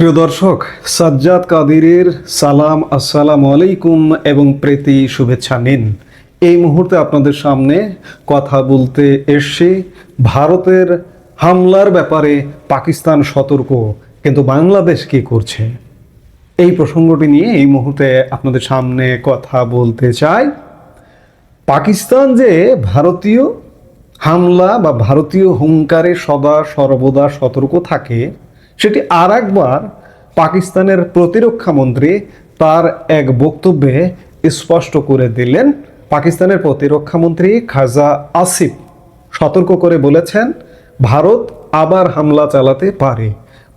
প্রিয় দর্শক, সাজ্জাদ কাদিরের সালাম, আসসালাম আলাইকুম এবং প্রীতি শুভেচ্ছা নিন। এই মুহূর্তে আপনাদের সামনে কথা বলতে এসে ভারতের হামলার ব্যাপারে পাকিস্তান সতর্ক, কিন্তু বাংলাদেশ কি করছে? এই প্রসঙ্গটি নিয়ে এই মুহূর্তে আপনাদের সামনে কথা বলতে চাই। পাকিস্তান যে ভারতীয় হামলা বা ভারতীয় হুঙ্কারে সদা সর্বদা সতর্ক থাকে সেটি আর একবার পাকিস্তানের প্রতিরক্ষা মন্ত্রী তার এক বক্তব্যে স্পষ্ট করে দিলেন। পাকিস্তানের প্রতিরক্ষা মন্ত্রী খাজা আসিফ সতর্ক করে বলেছেন, ভারত আবার হামলা চালাতে পারে।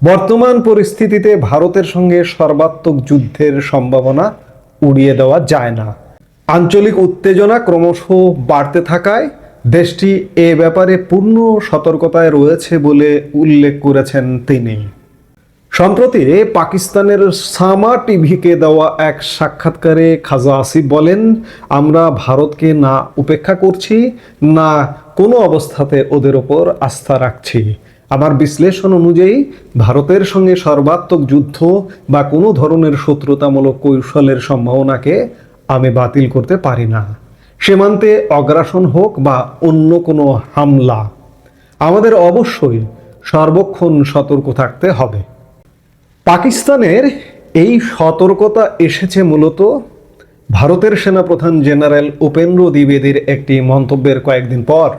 বর্তমান পরিস্থিতিতে ভারতের সঙ্গে সর্বাত্মক যুদ্ধের সম্ভাবনা উড়িয়ে দেওয়া যায় না। আঞ্চলিক উত্তেজনা ক্রমশ বাড়তে থাকায় দেশটি এ ব্যাপারে পূর্ণ সতর্কতায় রয়েছে বলে উল্লেখ করেছেন তিনি। সম্প্রতি পাকিস্তানের সামা টিভিকে দেওয়া এক সাক্ষাৎকারে খাজা আসিফ বলেন, আমরা ভারতকে না উপেক্ষা করছি, না কোনো অবস্থাতে ওদের ওপর আস্থা রাখছি। আমার বিশ্লেষণ অনুযায়ী, ভারতের সঙ্গে সর্বাত্মক যুদ্ধ বা কোনো ধরনের শত্রুতামূলক কৌশলের সম্ভাবনাকে আমি বাতিল করতে পারি না। সীমান্তে অগ্রাসন হোক বা অন্য কোনো হামলা, আমাদের অবশ্যই সর্বক্ষণ সতর্ক থাকতে হবে। পাকিস্তানের এই সতর্কতা এসেছে মূলত ভারতের সেনাপ্রধান জেনারেল উপেন্দ্র দ্বিবেদীর একটি মন্তব্যের কয়েকদিন পর।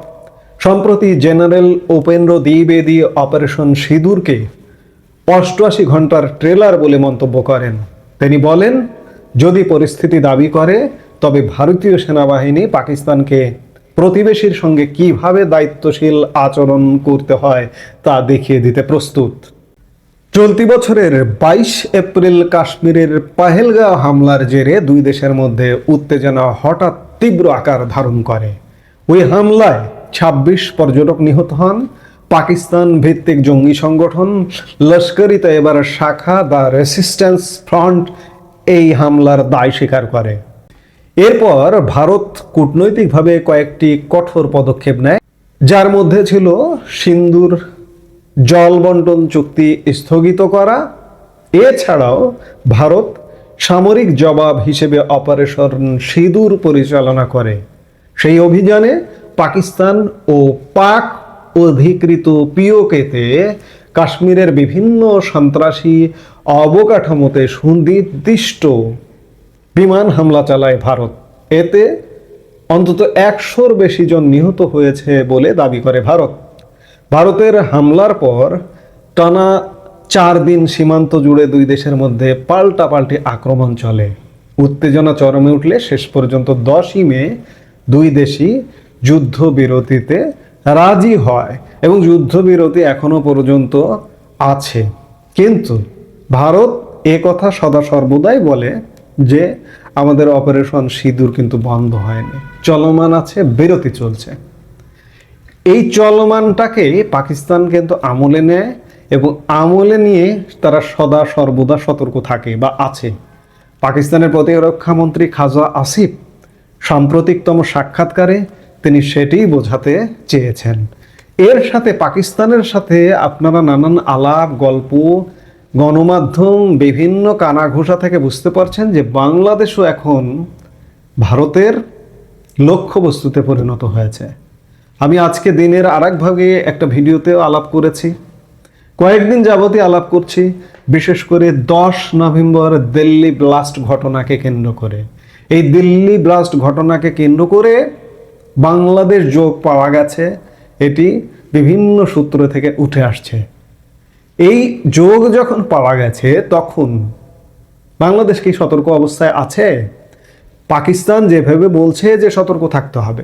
সম্প্রতি জেনারেল উপেন্দ্র দ্বিবেদী অপারেশন সিঁদুরকে অষ্টআশি ঘণ্টার ট্রেলার বলে মন্তব্য করেন। তিনি বলেন, যদি পরিস্থিতি দাবি করে তবে ভারতীয় সেনাবাহিনী পাকিস্তানকে প্রতিবেশীর সঙ্গে কীভাবে দায়িত্বশীল আচরণ করতে হয় তা দেখিয়ে দিতে প্রস্তুত। চলতি বছরের বাইশ এপ্রিল কাশ্মীরের পাহেলগাঁও হামলার জেরে দুই দেশের মধ্যে উত্তেজনা হঠাৎ তীব্র আকার ধারণ করে। ওই হামলায় ২৬ পর্যটক নিহত হন। পাকিস্তান ভিত্তিক জঙ্গি সংগঠন লস্করি তৈবার শাখা দ্য রেসিস্ট্যান্স ফ্রন্ট এই হামলার দায় স্বীকার করে। এরপর ভারত কূটনৈতিকভাবে কয়েকটি কঠোর পদক্ষেপ নেয়, যার মধ্যে ছিল সিন্দুর, জল বন্টন চুক্তি স্থগিত করা। এছাড়াও ভারত সামরিক জবাব হিসেবে অপারেশন সিঁদুর পরিচালনা করে। সেই অভিযানে পাকিস্তান ও পাক অধিকৃত পিওকেতে কাশ্মীরের বিভিন্ন সন্ত্রাসী অবকাঠামোতে সুনির্দিষ্ট বিমান হামলা চালায় ভারত। এতে অন্তত একশোর বেশি জন নিহত হয়েছে বলে দাবি করে ভারত। ভারতের হামলার পর টানা চার দিন সীমান্ত জুড়ে দুই দেশের মধ্যে পাল্টাপাল্টি আক্রমণ চলে। উত্তেজনা চরমে উঠলে শেষ পর্যন্ত দশই মে দুই দেশই যুদ্ধবিরতিতে রাজি হয় এবং যুদ্ধবিরতি এখনও পর্যন্ত আছে। কিন্তু ভারত এ কথা সদা সর্বদাই বলে যে আমাদের অপারেশন সিঁদুর কিন্তু বন্ধ হয়নি। চলমান আছে, বিরতি চলছে। এই চলমানটাকে পাকিস্তান কিন্তু আমলে নেয় এবং আমলে নিয়ে তারা সদা সর্বদা সতর্ক থাকে বা আছে। পাকিস্তানের প্রতিরক্ষা মন্ত্রী খাজা আসিফ সাম্প্রতিকতম সাক্ষাৎকারে তিনি সেটিই বোঝাতে চেয়েছেন। এর সাথে পাকিস্তানের সাথে আপনারা নানান আলাপ, গল্প গণমাধ্যম বিভিন্ন কানাঘোষা থেকে বুঝতে পারছেন যে বাংলাদেশও এখন ভারতের লক্ষ্যবস্তুতে পরিণত হয়েছে। আমি আজকে দিনের আর ভাগে একটা ভিডিওতেও আলাপ করেছি। কয়েকদিন যাবতই আলাপ করছি, বিশেষ করে দশ নভেম্বর দিল্লি ব্লাস্ট ঘটনাকে কেন্দ্র করে। এই দিল্লি ব্লাস্ট ঘটনাকে কেন্দ্র করে বাংলাদেশ যোগ পাওয়া গেছে। এটি বিভিন্ন সূত্র থেকে উঠে আসছে। এই যোগ যখন পাওয়া গেছে, তখন বাংলাদেশ কি সতর্ক অবস্থায় আছে? পাকিস্তান যেভাবে বলছে যে সতর্ক থাকতে হবে।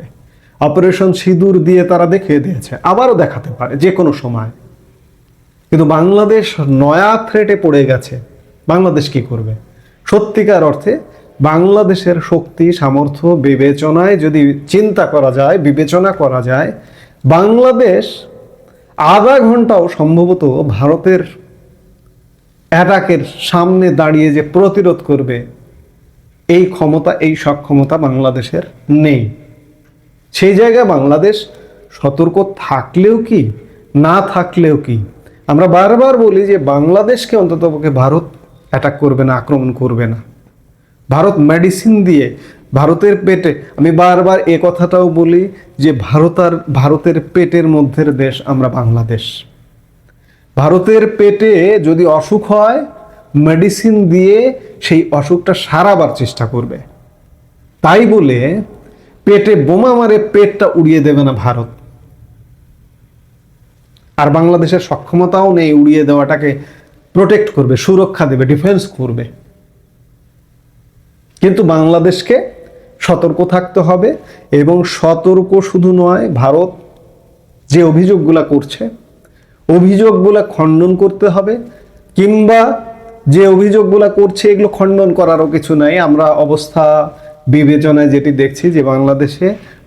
অপারেশন সিঁদুর দিয়ে তারা দেখিয়ে দিয়েছে। আবারও দেখাতে পারে, যে কোনো সময়। কিন্তু বাংলাদেশ নয়া থ্রেটে পড়ে গেছে। বাংলাদেশ কি করবে? সত্যিকার অর্থে বাংলাদেশের শক্তি, সামর্থ্য, বিবেচনায় যদি চিন্তা করা যায়, বিবেচনা করা যায়, বাংলাদেশ আধা ঘন্টাও সম্ভবত ভারতের অ্যাটাকের সামনে দাঁড়িয়ে যে প্রতিরোধ করবে, এই ক্ষমতা, এই সক্ষমতা বাংলাদেশের নেই। সেই জায়গায় বাংলাদেশ সতর্ক থাকলেও কি, না থাকলেও কি? আমরা বারবার বলি যে বাংলাদেশকে অন্ততপক্ষে ভারত অ্যাটাক করবে না, আক্রমণ করবে না। ভারত মেডিসিন দিয়ে ভারতের পেটে, আমি বারবার এ কথাটাও বলি যে ভারত আর ভারতের পেটের মধ্যের দেশ আমরা বাংলাদেশ। ভারতের পেটে যদি অসুখ হয় মেডিসিন দিয়ে সেই অসুখটা সারাবার চেষ্টা করবে। তাই বলে পেটে বোমা মারে পেটটা উড়িয়ে দেবে না ভারত। আর বাংলাদেশের সক্ষমতাও নেই উড়িয়ে দেওয়াটাকে প্রোটেক্ট করবে, সুরক্ষা দেবে ডিফেন্স করবে। কিন্তু বাংলাদেশকে সতর্ক থাকতে হবে এবং সতর্ক শুধু নয়, ভারত যে অভিযোগগুলো করছে, অভিযোগগুলো খণ্ডন করতে হবে কিংবা যে অভিযোগগুলো করছে এগুলো খণ্ডন করারও কিছু নাই। আমরা অবস্থা বিবেচনায় যেটি দেখছি যে বাংলাদেশে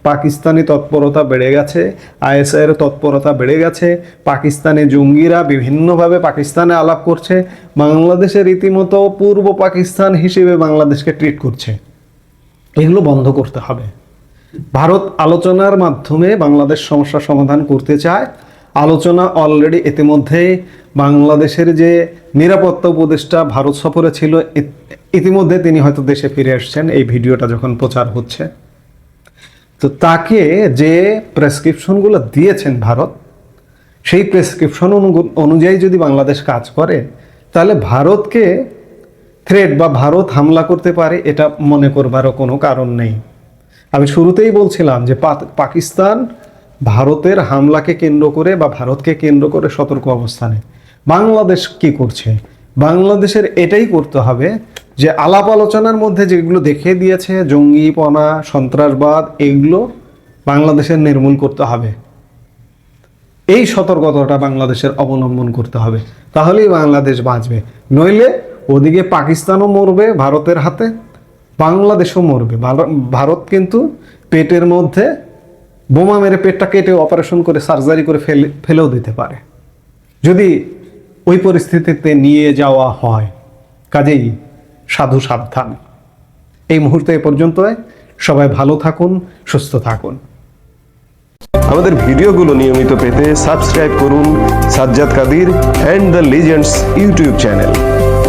পাকিস্তানি তৎপরতা বেড়ে গেছে, আইএসআইয়ের তৎপরতা বেড়ে গেছে, পাকিস্তানি জঙ্গিরা বিভিন্নভাবে পাকিস্তানে আলাপ করছে বাংলাদেশের রীতিমতো পূর্ব পাকিস্তান হিসেবে বাংলাদেশকে ট্রিট করছে। এগুলো বন্ধ করতে হবে। ভারত আলোচনার মাধ্যমে বাংলাদেশ সমস্যা সমাধান করতে চায়। আলোচনা অলরেডি ইতিমধ্যে বাংলাদেশের যে নিরাপত্তা উপদেষ্টা ভারত সফরে ছিল ইতিমধ্যে তিনি হয়তো দেশে ফিরে আসছেন, এই ভিডিওটা যখন প্রচার হচ্ছে। তো তাকে যে প্রেসক্রিপশনগুলো দিয়েছেন ভারত, সেই প্রেসক্রিপশন অনুযায়ী যদি বাংলাদেশ কাজ করে, তাহলে ভারতকে থ্রেড বা ভারত হামলা করতে পারে, এটা মনে করবারও কোনো কারণ নেই। আমি শুরুতেই বলছিলাম যে পাকিস্তান ভারতের হামলাকে কেন্দ্র করে বা ভারতকে কেন্দ্র করে সতর্ক অবস্থানে। বাংলাদেশ কি করছে? বাংলাদেশের এটাই করতে হবে যে আলাপ আলোচনার মধ্যে যেগুলো দেখিয়ে দিয়েছে, জঙ্গিপনা, সন্ত্রাসবাদ, এগুলো বাংলাদেশের নির্মূল করতে হবে। এই সতর্কতাটা বাংলাদেশের অবলম্বন করতে হবে। তাহলেই বাংলাদেশ বাঁচবে। নইলে ওদিকে পাকিস্তানও মরবে ভারতের হাতে, বাংলাদেশও মরবে। ভার- ভারত কিন্তু পেটের মধ্যে বোমা মেরে পেটটা কেটে অপারেশন করে সার্জারি করে ফেলে, ফেলেও দিতে পারে। যদি ওই পরিস্থিতিতে নিয়ে যাওয়া হয়, কাজেই সাধু সাবধান। এই মুহূর্তে এ পর্যন্ত সবাই ভালো থাকুন, সুস্থ থাকুন। আমাদের ভিডিওগুলো নিয়মিত পেতে সাবস্ক্রাইব করুন Sajjad Qadir and the legends YouTube channel.